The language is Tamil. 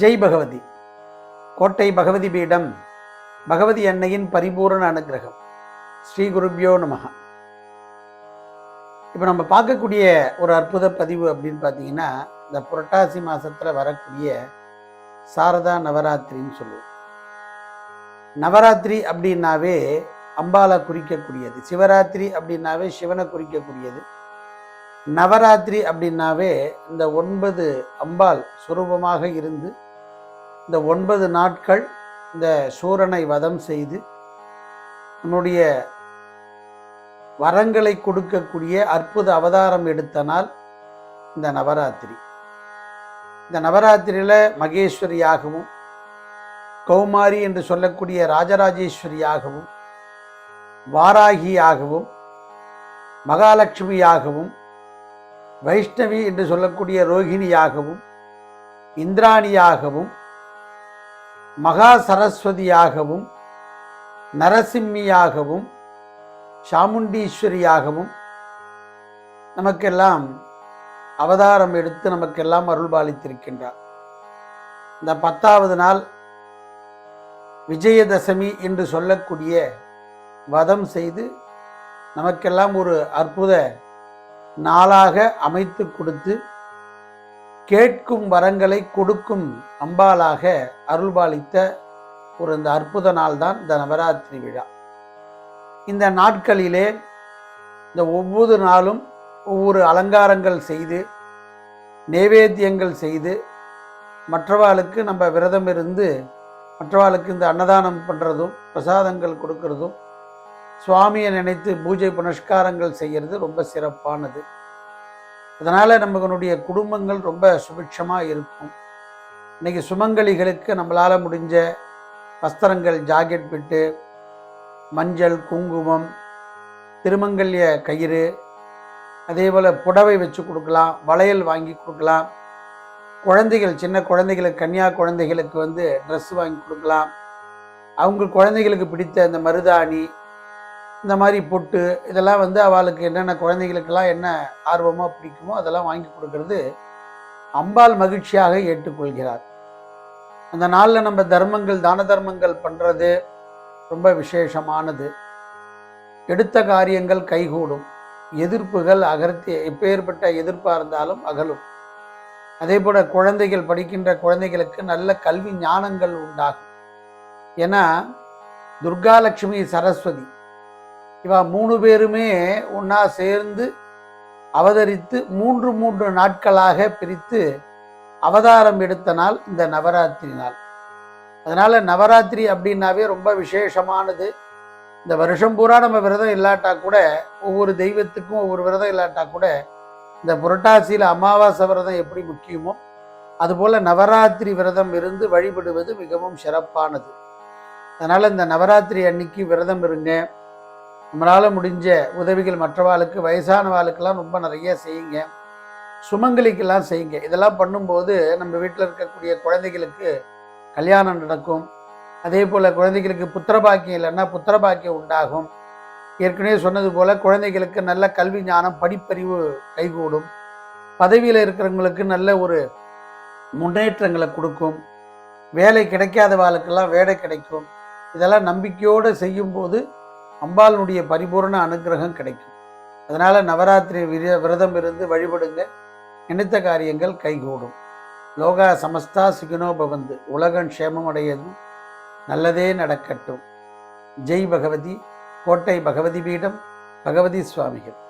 ஜெய் பகவதி. கோட்டை பகவதி பீடம் பகவதி அன்னையின் பரிபூரண அனுகிரகம். ஸ்ரீ குருபியோ நமக இப்போ நம்ம பார்க்கக்கூடிய ஒரு அற்புத பதிவு அப்படின்னு பார்த்தீங்கன்னா இந்த புரட்டாசி மாசத்துல வரக்கூடிய சாரதா நவராத்திரின்னு சொல்லுவோம். நவராத்திரி அப்படின்னாவே அம்பாலை குறிக்கக்கூடியது சிவராத்திரி அப்படின்னாவே சிவனை குறிக்கக்கூடியது. நவராத்திரி அப்படின்னாவே இந்த ஒன்பது அம்பாள் சுரூபமாக இருந்து இந்த ஒன்பது நாட்கள் இந்த சூரனை வதம் செய்து நம்முடைய வரங்களை கொடுக்கக்கூடிய அற்புத அவதாரம் எடுத்த நாள் இந்த நவராத்திரி. இந்த நவராத்திரியில் மகேஸ்வரியாகவும் கௌமாரி என்று சொல்லக்கூடிய ராஜராஜேஸ்வரியாகவும் வாராகியாகவும் மகாலட்சுமியாகவும் வைஷ்ணவி என்று சொல்லக்கூடிய ரோகிணியாகவும் இந்திராணியாகவும் மகா சரஸ்வதியாகவும் நரசிம்மியாகவும் சாமுண்டீஸ்வரியாகவும் நமக்கெல்லாம் அவதாரம் எடுத்து நமக்கெல்லாம் அருள்பாலித்திருக்கின்றார். இந்த பத்தாவது நாள் விஜயதசமி என்று சொல்லக்கூடிய வதம் செய்து நமக்கெல்லாம் ஒரு அற்புத நாளாக அமைத்து கொடுத்து கேட்கும் வரங்களை கொடுக்கும் அம்பாளாக அருள்பாலித்த ஒரு இந்த அற்புத நாள் தான் இந்த நவராத்திரி விழா. இந்த நாட்களிலே இந்த ஒவ்வொரு நாளும் ஒவ்வொரு அலங்காரங்கள் செய்து நைவேத்தியங்கள் செய்து மற்றவாளுக்கு நம்ம விரதம் இருந்து மற்றவாளுக்கு இந்த அன்னதானம் பண்ணுறதும் பிரசாதங்கள் கொடுக்கறதும் சுவாமியை நினைத்து பூஜை புனஸ்காரங்கள் செய்கிறது ரொம்ப சிறப்பானது. அதனால் நம்மளுடைய குடும்பங்கள் ரொம்ப சுபிட்சமாக இருக்கும். இன்னைக்கு சுமங்கலிகளுக்கு நம்மளால் முடிஞ்ச வஸ்திரங்கள் ஜாக்கெட் பிட்டு மஞ்சள் குங்குமம் திருமங்கல்ய கயிறு அதே போல் புடவை வச்சு கொடுக்கலாம் வளையல் வாங்கி கொடுக்கலாம். குழந்தைகள் சின்ன குழந்தைகளுக்கு கன்னியா குழந்தைகளுக்கு வந்து ட்ரெஸ் வாங்கி கொடுக்கலாம். அவங்க குழந்தைகளுக்கு பிடித்த அந்த மருதாணி இந்த மாதிரி பொட்டு இதெல்லாம் வந்து அவளுக்கு என்னென்ன குழந்தைகளுக்கெல்லாம் என்ன ஆர்வமாக பிடிக்குமோ அதெல்லாம் வாங்கி கொடுக்கறது அம்பாள் மகிழ்ச்சியாக ஏற்றுக்கொள்கிறார். அந்த நாளில் நம்ம தர்மங்கள் தான தர்மங்கள் பண்ணுறது ரொம்ப விசேஷமானது. எடுத்த காரியங்கள் கைகூடும். எதிர்ப்புகள் அகர்த்தி எப்பேற்பட்ட எதிர்ப்பாக இருந்தாலும் அகலும். அதே போல் குழந்தைகள் படிக்கின்ற குழந்தைகளுக்கு நல்ல கல்வி ஞானங்கள் உண்டாகும். ஏன்னா துர்காலட்சுமி சரஸ்வதி இவா மூணு பேருமே ஒன்றா சேர்ந்து அவதரித்து மூன்று மூன்று நாட்களாக பிரித்து அவதாரம் எடுத்த நாள் இந்த நவராத்திரி நாள். அதனால் நவராத்திரி அப்படின்னாவே ரொம்ப விசேஷமானது. இந்த வருஷம் பூரா நம்ம விரதம் இல்லாட்டா கூட ஒவ்வொரு தெய்வத்துக்கும் ஒவ்வொரு விரதம் இல்லாட்டா கூட இந்த புரட்டாசியில் அமாவாசை விரதம் எப்படி முக்கியமோ அதுபோல் நவராத்திரி விரதம் இருந்து வழிபடுவது மிகவும் சிறப்பானது. அதனால் இந்த நவராத்திரி அன்னைக்கு விரதம் இருங்க. நம்மளால் முடிஞ்ச உதவிகள் மற்றவாளுக்கு வயசானவாளுக்கெல்லாம் ரொம்ப நிறைய செய்யுங்க. சுமங்கலிக்கெல்லாம் செய்யுங்க. இதெல்லாம் பண்ணும்போது நம்ம வீட்டில் இருக்கக்கூடிய குழந்தைகளுக்கு கல்யாணம் நடக்கும். அதே போல் குழந்தைகளுக்கு புத்திரபாக்கியம் இல்லைன்னா புத்திரபாக்கியம் உண்டாகும். ஏற்கனவே சொன்னது போல் குழந்தைகளுக்கு நல்ல கல்வி ஞானம் படிப்பறிவு கைகூடும். பதவியில் இருக்கிறவங்களுக்கு நல்ல ஒரு முன்னேற்றங்களை கொடுக்கும். வேலை கிடைக்காதவாளுக்கெல்லாம் வேலை கிடைக்கும். இதெல்லாம் நம்பிக்கையோடு செய்யும்போது அம்பாளுடைய பரிபூர்ண அனுகிரகம் கிடைக்கும். அதனால் நவராத்திரி விர விரதம் இருந்து வழிபடுங்க. நினைத்த காரியங்கள் கைகூடும். லோகா சமஸ்தா சுகினோ பவந்து. உலகன் க்ஷேமம் அடையதும் நல்லதே நடக்கட்டும். ஜெய் பகவதி. கோட்டை பகவதி பீடம். பகவதி சுவாமிகள்.